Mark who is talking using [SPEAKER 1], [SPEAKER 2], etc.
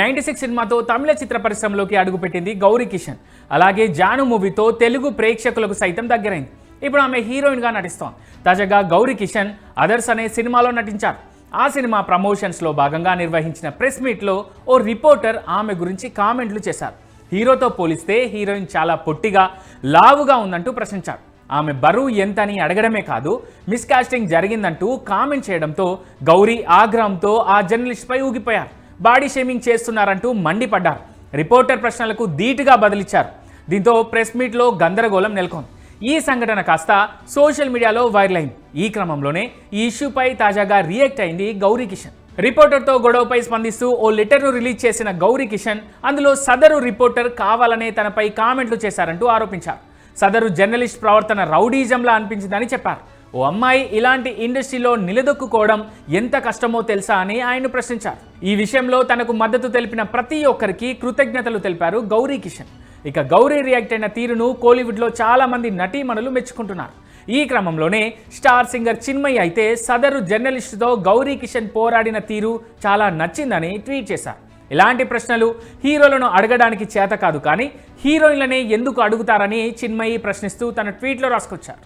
[SPEAKER 1] Ninety six సినిమాతో తమిళ చిత్ర పరిశ్రమలోకి అడుగుపెట్టింది గౌరీ కిషన్. అలాగే జాను మూవీతో తెలుగు ప్రేక్షకులకు సైతం దగ్గరైంది. ఇప్పుడు ఆమె హీరోయిన్గా నటిస్తోంది. తాజాగా గౌరీ కిషన్ అదర్స్ అనే సినిమాలో నటించారు. ఆ సినిమా ప్రమోషన్స్లో భాగంగా నిర్వహించిన ప్రెస్ మీట్లో ఓ రిపోర్టర్ ఆమె గురించి కామెంట్లు చేశారు. హీరోతో పోలిస్తే హీరోయిన్ చాలా పొట్టిగా లావుగా ఉందంటూ ప్రశ్నించారు ఆమె బరువు ఎంతని అడగడమే కాదు మిస్కాస్టింగ్ జరిగిందంటూ కామెంట్ చేయడంతో గౌరీ ఆగ్రహంతో ఆ జర్నలిస్ట్పై ఊగిపోయారు. బాడీ షేమింగ్ చేస్తున్నారంటూ మండిపడ్డారు. రిపోర్టర్ ప్రశ్నలకు ధీటుగా బదిలిచ్చారు. దీంతో ప్రెస్ మీట్లో గందరగోళం నెలకొంది. ఈ సంఘటన కాస్త సోషల్ మీడియాలో వైరల్ అయింది ఈ క్రమంలోనే ఈ ఇష్యూపై తాజాగా రియాక్ట్ అయింది గౌరీ కిషన్. రిపోర్టర్తో గొడవపై స్పందిస్తూ ఓ లెటర్ను రిలీజ్ చేసిన గౌరీ కిషన్ అందులో సదరు రిపోర్టర్ కావాలనే తనపై కామెంట్లు చేశారంటూ ఆరోపించారు. సదరు జర్నలిస్ట్ ప్రవర్తన రౌడీజంలా అనిపించిందని చెప్పారు. ఓ అమ్మాయి ఇలాంటి ఇండస్ట్రీలో నిలదొక్కుకోవడం ఎంత కష్టమో తెలుసా అని ఆయన ప్రశ్నించారు. ఈ విషయంలో తనకు మద్దతు తెలిపిన ప్రతి ఒక్కరికి కృతజ్ఞతలు తెలిపారు గౌరీ కిషన్. ఇక గౌరీ రియాక్ట్ అయిన తీరును కోలీవుడ్లో చాలామంది నటీమణులు మెచ్చుకుంటున్నారు. ఈ క్రమంలోనే స్టార్ సింగర్ చిన్మయి అయితే సదరు జర్నలిస్టుతో గౌరీ కిషన్ పోరాడిన తీరు చాలా నచ్చిందని ట్వీట్ చేశారు. ఇలాంటి ప్రశ్నలు హీరోలను అడగడానికి చేత కాదు కానీ హీరోయిన్లనే ఎందుకు అడుగుతారని చిన్మయి ప్రశ్నిస్తూ తన ట్వీట్లో రాసుకొచ్చారు.